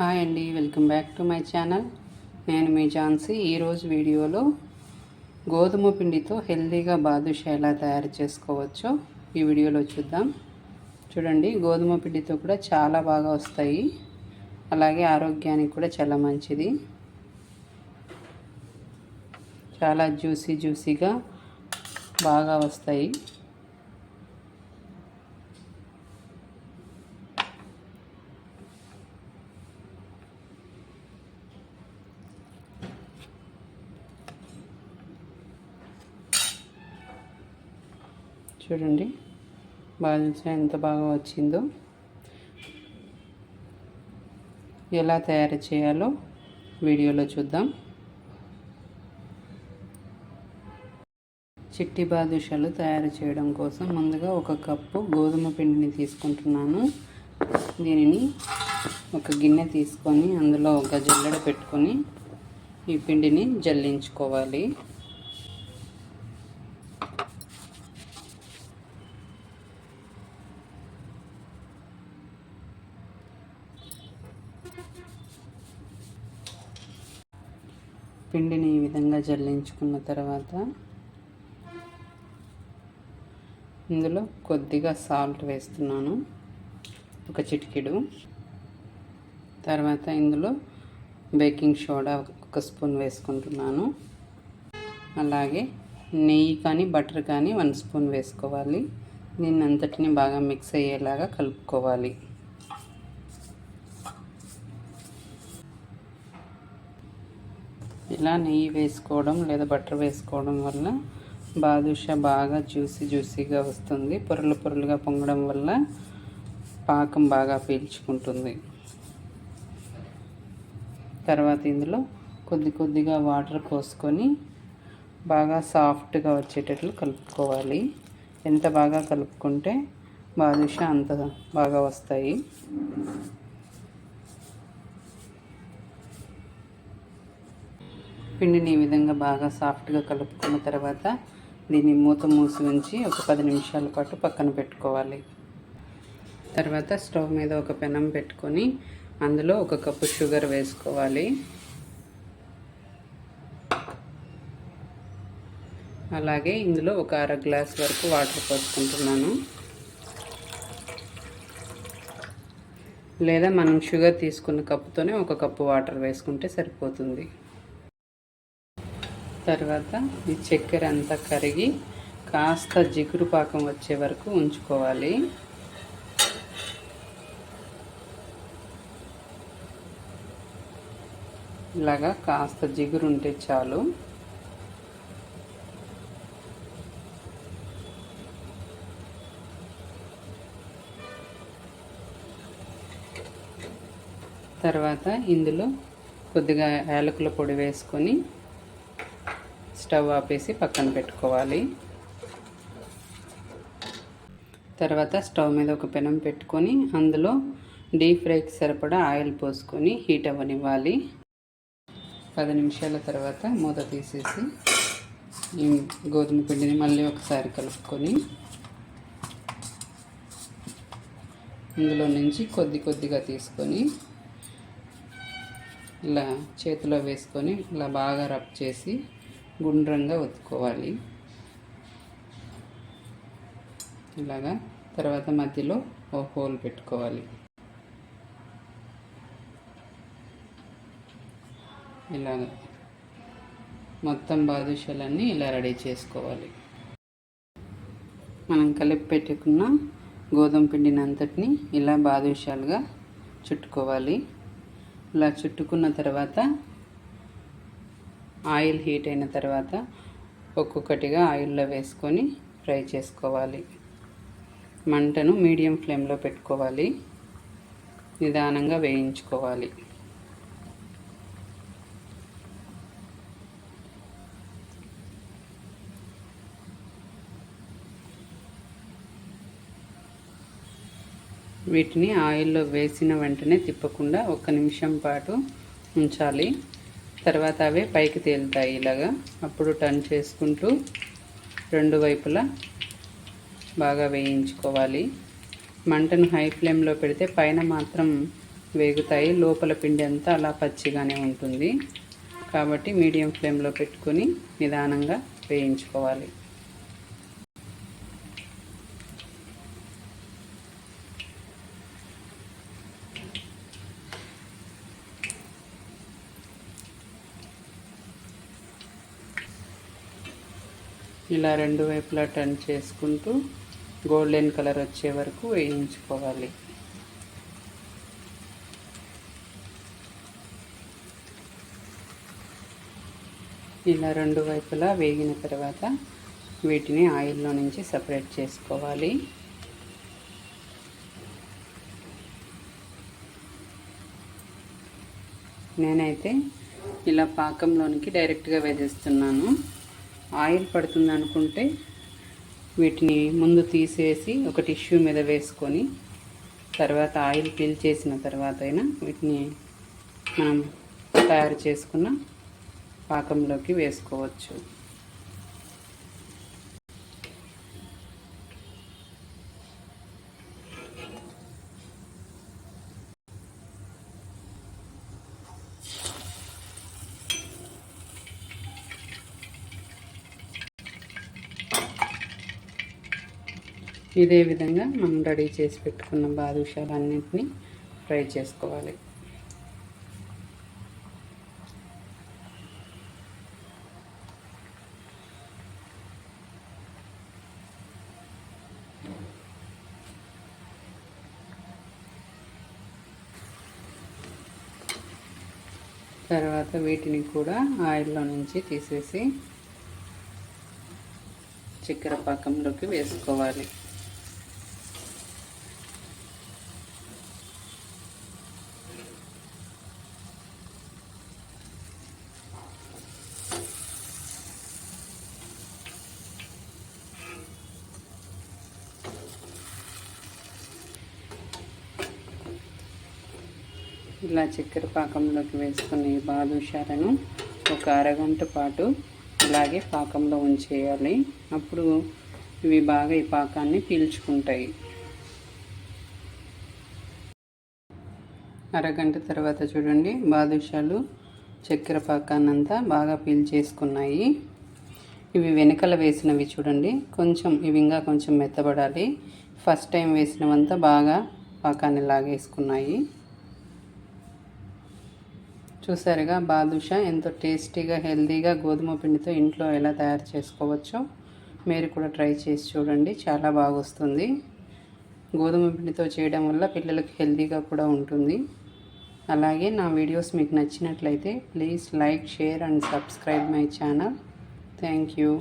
Hi అండి welcome back to my channel. నేను మీ ఝాన్సీ. ఈరోజు వీడియోలో గోధుమ పిండితో హెల్దీగా బాదుషా ఎలా తయారు చేసుకోవచ్చో ఈ వీడియోలో చూద్దాం. చూడండి గోధుమ పిండితో కూడా చాలా బాగా వస్తాయి. అలాగే ఆరోగ్యానికి కూడా చాలా మంచిది. చాలా జ్యూసీ జ్యూసీగా బాగా వస్తాయి. చూడండి. బాదుషా ఎంత బాగా వచ్చిందో. ఎలా తయారు చేయాలో వీడియోలో చూద్దాం. చిట్టి బాదుషాలు తయారు చేయడం కోసం ముందుగా ఒక కప్పు గోధుమ పిండిని తీసుకుంటున్నాను. దీనిని ఒక గిన్నె తీసుకొని అందులో ఒక జల్లెడ పెట్టుకొని ఈ పిండిని జల్లించుకోవాలి. పిండిని ఈ విధంగా జల్లించుకున్న తర్వాత ఇందులో కొద్దిగా సాల్ట్ వేస్తున్నాను ఒక చిటికెడు. తర్వాత ఇందులో బేకింగ్ సోడా ఒక స్పూన్ వేసుకుంటున్నాను. అలాగే నెయ్యి కానీ బటర్ కానీ వన్ స్పూన్ వేసుకోవాలి. దీన్ని అంతటిని బాగా మిక్స్ అయ్యేలాగా కలుపుకోవాలి. ఇలా నెయ్యి వేసుకోవడం లేదా బటర్ వేసుకోవడం వల్ల బాదుషా బాగా జ్యూసీ జ్యూసీగా వస్తుంది. పొరలు పొరలుగా పొంగడం వల్ల పాకం బాగా పీల్చుకుంటుంది. తర్వాత ఇందులో కొద్ది కొద్దిగా వాటర్ పోసుకొని బాగా సాఫ్ట్గా వచ్చేటట్లు కలుపుకోవాలి. ఎంత బాగా కలుపుకుంటే బాదుషా అంత బాగా వస్తాయి. పిండిని ఈ విధంగా బాగా సాఫ్ట్గా కలుపుకున్న తర్వాత దీన్ని మూత మూసి ఉంచి ఒక పది నిమిషాల పాటు పక్కన పెట్టుకోవాలి. తర్వాత స్టవ్ మీద ఒక పెనం పెట్టుకొని అందులో ఒక కప్పు షుగర్ వేసుకోవాలి. అలాగే ఇందులో ఒక అర గ్లాస్ వరకు వాటర్ పోసుకుంటున్నాను. లేదా మనం షుగర్ తీసుకున్న కప్పుతోనే ఒక కప్పు వాటర్ వేసుకుంటే సరిపోతుంది. తర్వాత ఈ చక్కెర అంతా కరిగి కాస్త జిగురు పాకం వచ్చే వరకు ఉంచుకోవాలి. ఇలాగా కాస్త జిగురు ఉంటే చాలు. తర్వాత ఇందులో కొద్దిగా యాలకుల పొడి వేసుకొని స్టవ్ ఆపేసి పక్కన పెట్టుకోవాలి. తర్వాత స్టవ్ మీద ఒక పెనం పెట్టుకొని అందులో డీప్ ఫ్రైకి సరిపడా ఆయిల్ పోసుకొని హీట్ అవ్వనివ్వాలి. పది నిమిషాల తర్వాత మూత తీసేసి ఈ గోధుమ పిండిని మళ్ళీ ఒకసారి కలుపుకొని ఇందులో నుంచి కొద్ది కొద్దిగా తీసుకొని ఇలా చేతిలో వేసుకొని ఇలా బాగా రబ్ చేసి గుండ్రంగా ఒత్తుకోవాలి. ఇలాగా తర్వాత మధ్యలో ఓ హోల్ పెట్టుకోవాలి. ఇలాగ మొత్తం బాదుషాలన్నీ ఇలా రెడీ చేసుకోవాలి. మనం కలిపి పెట్టుకున్న గోధుమ పిండిని అంతటిని ఇలా బాదుషాలుగా చుట్టుకోవాలి. ఇలా చుట్టుకున్న తర్వాత ఆయిల్ హీట్ అయిన తర్వాత ఒక్కొక్కటిగా ఆయిల్లో వేసుకొని ఫ్రై చేసుకోవాలి. మంటను మీడియం ఫ్లేమ్లో పెట్టుకోవాలి. నిదానంగా వేయించుకోవాలి. వీటిని ఆయిల్లో వేసిన వెంటనే తిప్పకుండా ఒక నిమిషం పాటు ఉంచాలి. తర్వాత అవే పైకి తేలుతాయి ఇలాగా. అప్పుడు టర్న్ చేసుకుంటూ రెండు వైపులా బాగా వేయించుకోవాలి. మంటను హై ఫ్లేమ్లో పెడితే పైన మాత్రం వేగుతాయి. లోపల పిండి అంతా అలా పచ్చిగానే ఉంటుంది. కాబట్టి మీడియం ఫ్లేమ్లో పెట్టుకొని నిదానంగా వేయించుకోవాలి. ఇలా రెండు వైపులా టర్న్ చేసుకుంటూ గోల్డెన్ కలర్ వచ్చే వరకు వేయించుకోవాలి. ఇలా రెండు వైపులా వేగిన తర్వాత వీటిని ఆయిల్లో నుంచి సపరేట్ చేసుకోవాలి. నేనైతే ఇలా పాకంలోనికి డైరెక్ట్గా వేసేస్తున్నాను. ఆయిల్ పడుతుంది అనుకుంటే వీటిని ముందు తీసేసి ఒక టిష్యూ మీద వేసుకొని తర్వాత ఆయిల్ పీల్ చేసిన తర్వాత అయినా వీటిని మనం తయారు చేసుకున్న పాకంలోకి వేసుకోవచ్చు. ఇదే విధంగా మనం రెడీ చేసి పెట్టుకున్న బాదుషాలన్నింటినీ ఫ్రై చేసుకోవాలి. తర్వాత వీటిని కూడా ఆయిల్లో నుంచి తీసేసి చక్కెర పాకంలోకి వేసుకోవాలి. ఇలా చక్కెర పాకంలోకి వేసుకుని బాదుషాలను ఒక అరగంట పాటు ఇలాగే పాకంలో ఉంచేయాలి. అప్పుడు ఇవి బాగా ఈ పాకాన్ని పీల్చుకుంటాయి. అరగంట తర్వాత చూడండి బాదుషాలు చక్కెర పాకాన్నంతా బాగా పీల్చేసుకున్నాయి. ఇవి వెనకల వేసినవి చూడండి కొంచెం ఇవి ఇంకా కొంచెం మెత్తబడాలి. ఫస్ట్ టైం వేసినవంతా బాగా పాకాన్ని లాగేసుకున్నాయి. చూసారుగా బాదుషా ఎంతో టేస్టీగా హెల్తీగా గోధుమ పిండితో ఇంట్లో ఎలా తయారు చేసుకోవచ్చో మీరు కూడా ట్రై చేసి చూడండి. చాలా బాగొస్తుంది. గోధుమ పిండితో చేయడం వల్ల పిల్లలకు హెల్తీగా కూడా ఉంటుంది. అలాగే నా వీడియోస్ మీకు నచ్చినట్లయితే please like share and subscribe my channel. Thank you.